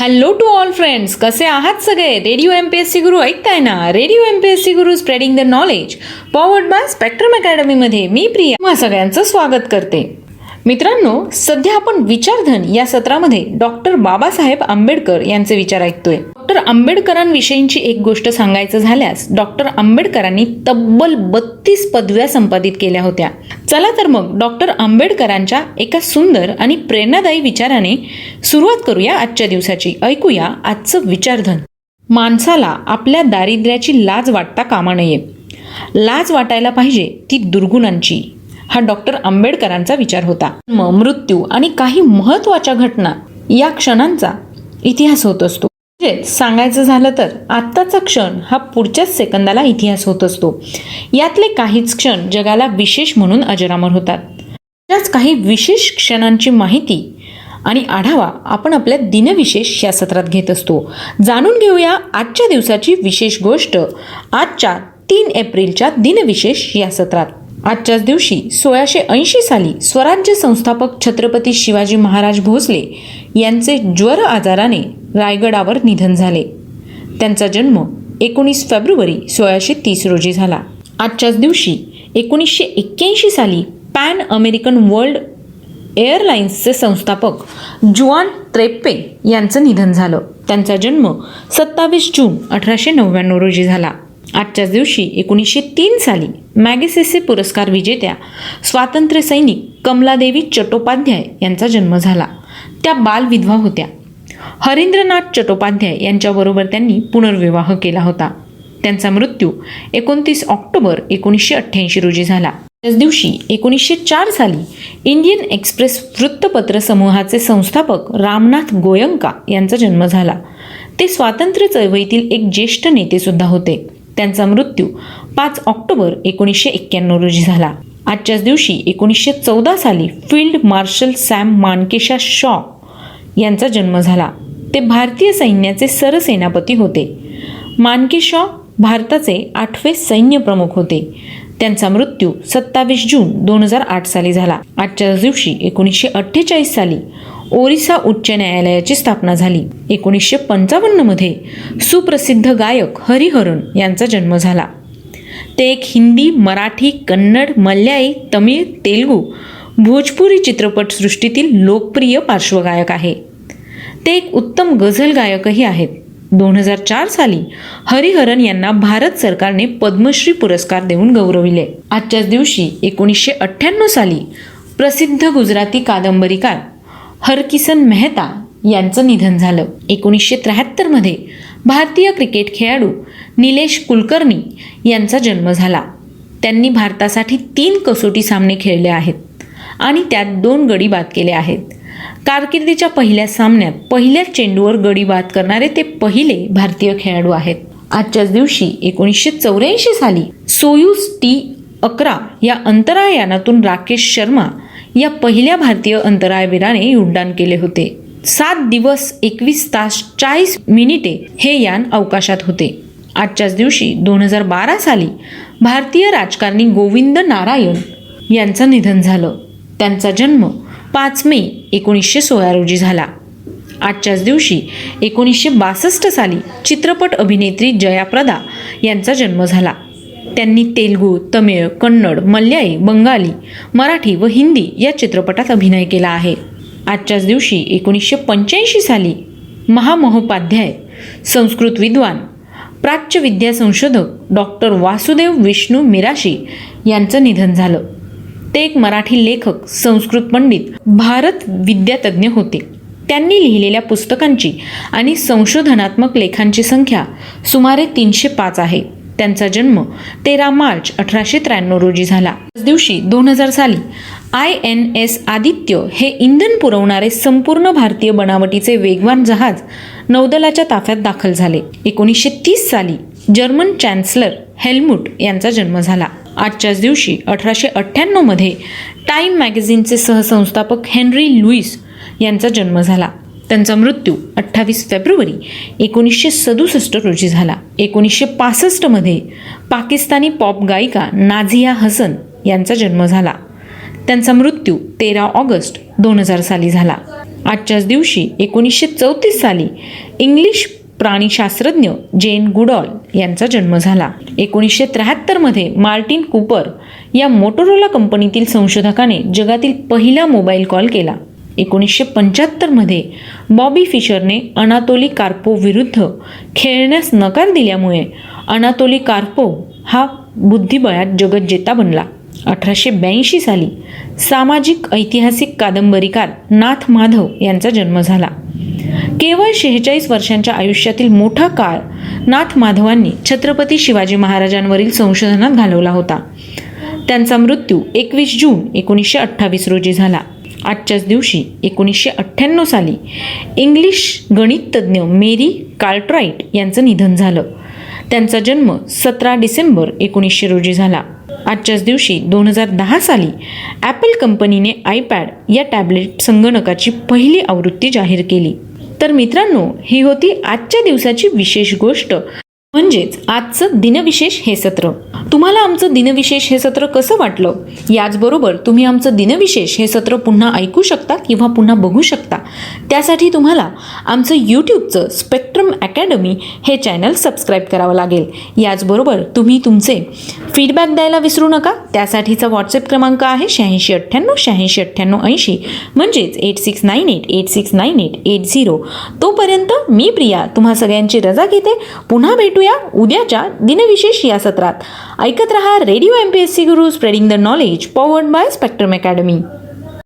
Hello to all friends कसे आहात सगळे? Radio M P S C Guru ऐकताय ना? Radio M P S C Guru spreading the knowledge powered by Spectrum अकॅडमीमध्ये मी प्रिया. सगळ्यांचं स्वागत करते. मित्रांनो सध्या आपण विचारधन या सत्रामध्ये डॉक्टर बाबासाहेब आंबेडकर यांचे विचार ऐकतोय. डॉक्टर आंबेडकरांविषयींची एक गोष्ट सांगायचं झाल्यास डॉक्टर आंबेडकरांनी तब्बल बत्तीस पदव्या संपादित केल्या होत्या. चला तर मग डॉक्टर आंबेडकरांच्या एका सुंदर आणि प्रेरणादायी विचाराने सुरुवात करूया आजच्या दिवसाची. ऐकूया आजचं विचारधन. माणसाला आपल्या दारिद्र्याची लाज वाटता कामा नये. लाज वाटायला पाहिजे ती दुर्गुणांची. हा डॉक्टर आंबेडकरांचा विचार होता. म मृत्यू आणि काही महत्त्वाच्या घटना या क्षणांचा इतिहास होत असतो. म्हणजेच सांगायचं झालं तर आत्ताचा क्षण हा पुढच्याच सेकंदाला इतिहास होत असतो. यातले काहीच क्षण जगाला विशेष म्हणून अजरामर होतात. त्याच काही विशेष क्षणांची माहिती आणि आढावा आपण आपल्या दिनविशेष या सत्रात घेत असतो. जाणून घेऊया आजच्या दिवसाची विशेष गोष्ट आजच्या तीन एप्रिलच्या दिनविशेष या सत्रात. आजच्याच दिवशी सोळाशे ऐंशी साली स्वराज्य संस्थापक छत्रपती शिवाजी महाराज भोसले यांचे ज्वर आजाराने रायगडावर निधन झाले. त्यांचा जन्म एकोणीस फेब्रुवारी सोळाशे तीस रोजी झाला. आजच्याच दिवशी एकोणीसशे एक्क्याऐंशी साली पॅन अमेरिकन वर्ल्ड एअरलाइन्सचे संस्थापक जुआन त्रेप्पे यांचं निधन झालं. त्यांचा जन्म सत्तावीस जून अठराशे नव्याण्णव रोजी झाला. आजच्याच दिवशी एकोणीसशे तीन साली मॅगेसेसे पुरस्कार विजेत्या स्वातंत्र्य सैनिक कमलादेवी चट्टोपाध्याय यांचा जन्म झाला. त्या बालविधवा होत्या. हरिंद्रनाथ चट्टोपाध्याय यांच्याबरोबर त्यांनी पुनर्विवाह केला होता. त्यांचा मृत्यू एकोणतीस ऑक्टोबर एकोणीसशे अठ्ठ्याऐंशी रोजी झाला. त्याच दिवशी एकोणीसशे चार साली इंडियन एक्सप्रेस वृत्तपत्र समूहाचे संस्थापक रामनाथ गोयंका यांचा जन्म झाला. ते स्वातंत्र्य चळवळीतील एक ज्येष्ठ नेतेसुद्धा होते. त्यांचा मृत्यू पाच ऑक्टोबर एकोणीसशे एक्क्याण्णव रोजी झाला. आजच्याच दिवशी एकोणीसशे चौदा साली field marshal Sam Manekshaw यांचा जन्म झाला. ते भारतीय सैन्याचे सरसेनापती होते. मानकेशॉ भारताचे आठवे सैन्य प्रमुख होते. त्यांचा मृत्यू सत्तावीस जून दोन हजार आठ साली झाला. आजच्याच दिवशी एकोणीसशे अठ्ठेचाळीस साली ओरिसा उच्च न्यायालयाची स्थापना झाली. एकोणीसशे पंचावन्नमध्ये सुप्रसिद्ध गायक हरिहरन यांचा जन्म झाला. ते एक हिंदी मराठी कन्नड मल्याळी तमिळ तेलुगू भोजपुरी चित्रपटसृष्टीतील लोकप्रिय पार्श्वगायक आहे. ते एक उत्तम गझल गायकही आहेत. दोन हजार चार साली हरिहरन यांना भारत सरकारने पद्मश्री पुरस्कार देऊन गौरविले. आजच्याच दिवशी एकोणीसशे अठ्ठ्याण्णव साली प्रसिद्ध गुजराती कादंबरीकार हरकिसन मेहता यांचं निधन झालं. एकोणीसशे त्र्याहत्तरमध्ये भारतीय क्रिकेट खेळाडू निलेश कुलकर्णी यांचा जन्म झाला. त्यांनी भारतासाठी तीन कसोटी सामने खेळले आहेत आणि त्यात दोन गडी बाद केले आहेत. कारकिर्दीच्या पहिल्या सामन्यात पहिल्या चेंडूवर गडी बाद करणारे ते पहिले भारतीय खेळाडू आहेत. आजच्याच दिवशी एकोणीसशे चौऱ्याऐंशी साली सोयूज टी अकरा या अंतरायानातून राकेश शर्मा या पहिल्या भारतीय अंतराळवीराने उड्डाण केले होते. सात दिवस एकवीस तास चाळीस मिनिटे हे यान अवकाशात होते. आजच्याच दिवशी दोन हजार बारा साली भारतीय राजकारणी गोविंद नारायण यांचं निधन झालं. त्यांचा जन्म पाच मे एकोणीसशे सोळा रोजी झाला. आजच्याच दिवशी एकोणीसशे बासष्ट साली चित्रपट अभिनेत्री जयाप्रदा यांचा जन्म झाला. त्यांनी तेलगू तमिळ कन्नड मल्याळी बंगाली मराठी व हिंदी या चित्रपटात अभिनय केला आहे. आजच्याच दिवशी एकोणीसशे पंच्याऐंशी साली महामहोपाध्याय संस्कृत विद्वान प्राच्य विद्या संशोधक डॉक्टर वासुदेव विष्णू मिराशी यांचं निधन झालं. ते एक मराठी लेखक संस्कृत पंडित भारत विद्यातज्ञ होते. त्यांनी लिहिलेल्या पुस्तकांची आणि संशोधनात्मक लेखांची संख्या सुमारे तीनशे पाच आहे. त्यांचा जन्म तेरा मार्च अठराशे त्र्याण्णव रोजी झाला. त्याच दिवशी दोन हजार साली आय एन एस आदित्य हे इंधन पुरवणारे संपूर्ण भारतीय बनावटीचे वेगवान जहाज नौदलाच्या ताफ्यात दाखल झाले. एकोणीसशे तीस साली जर्मन चॅन्सलर हेल्मुट यांचा जन्म झाला. आजच्याच दिवशी अठराशे अठ्ठ्याण्णवमध्ये टाईम मॅगझिनचे सहसंस्थापक हेनरी लुईस यांचा जन्म झाला. त्यांचा मृत्यू अठ्ठावीस फेब्रुवारी एकोणीसशे सदुसष्ट रोजी झाला. एकोणीसशे पासष्टमध्ये पाकिस्तानी पॉप गायिका नाझिया हसन यांचा जन्म झाला. त्यांचा मृत्यू तेरा ऑगस्ट दोन हजार साली झाला. आजच्याच दिवशी एकोणीसशे चौतीस साली इंग्लिश प्राणीशास्त्रज्ञ जेन गुडॉल यांचा जन्म झाला. एकोणीसशे त्र्याहत्तरमध्ये मार्टिन कुपर या मोटोरोला कंपनीतील संशोधकाने जगातील पहिला मोबाईल कॉल केला. एकोणीसशे पंच्याहत्तरमध्ये बॉबी फिशरने अनातोली कार्पो विरुद्ध खेळण्यास नकार दिल्यामुळे अनातोली कार्पो हा बुद्धिबळात जगज्जेता बनला. अठराशे ब्याऐंशी साली सामाजिक ऐतिहासिक कादंबरीकार नाथ माधव यांचा जन्म झाला. केवळ शेहेचाळीस वर्षांच्या आयुष्यातील मोठा काळ नाथ माधवांनी छत्रपती शिवाजी महाराजांवरील संशोधनात घालवला होता. त्यांचा मृत्यू एकवीस जून एकोणीसशे अठ्ठावीस रोजी झाला. आजच्याच दिवशी एकोणीसशे अठ्ठ्याण्णव साली इंग्लिश गणिततज्ज्ञ मेरी कार्ट्राईट यांचं निधन झालं. त्यांचा जन्म सतरा डिसेंबर एकोणीसशे रोजी झाला. आजच्याच दिवशी दोन हजार दहा साली ॲपल कंपनीने आयपॅड या टॅबलेट संगणकाची पहिली आवृत्ती जाहीर केली. तर मित्रांनो ही होती आजच्या दिवसाची विशेष गोष्ट. म्हणजेच आजचं दिनविशेष हे सत्र. तुम्हाला आमचं दिनविशेष हे सत्र कसं वाटलं? याचबरोबर तुम्ही आमचं दिनविशेष हे सत्र पुन्हा ऐकू शकता किंवा पुन्हा बघू शकता. त्यासाठी तुम्हाला आमचं यूट्यूबचं स्पेक्ट्रम अकॅडमी हे चॅनल सबस्क्राईब करावं लागेल. याचबरोबर तुम्ही तुमचे फीडबॅक द्यायला विसरू नका. त्यासाठीचा व्हॉट्सअप क्रमांक आहे शहाऐंशी अठ्ठ्याण्णव शहाऐंशी अठ्ठ्याण्णव ऐंशी. म्हणजेच eight six nine eight eight six nine eight eight zero. तोपर्यंत मी प्रिया तुम्हा सगळ्यांची रजा घेते. पुन्हा भेटूया उद्याच्या दिनविशेष या सत्रात. ऐकत रहा radio M P S C Guru spreading the knowledge powered by Spectrum academy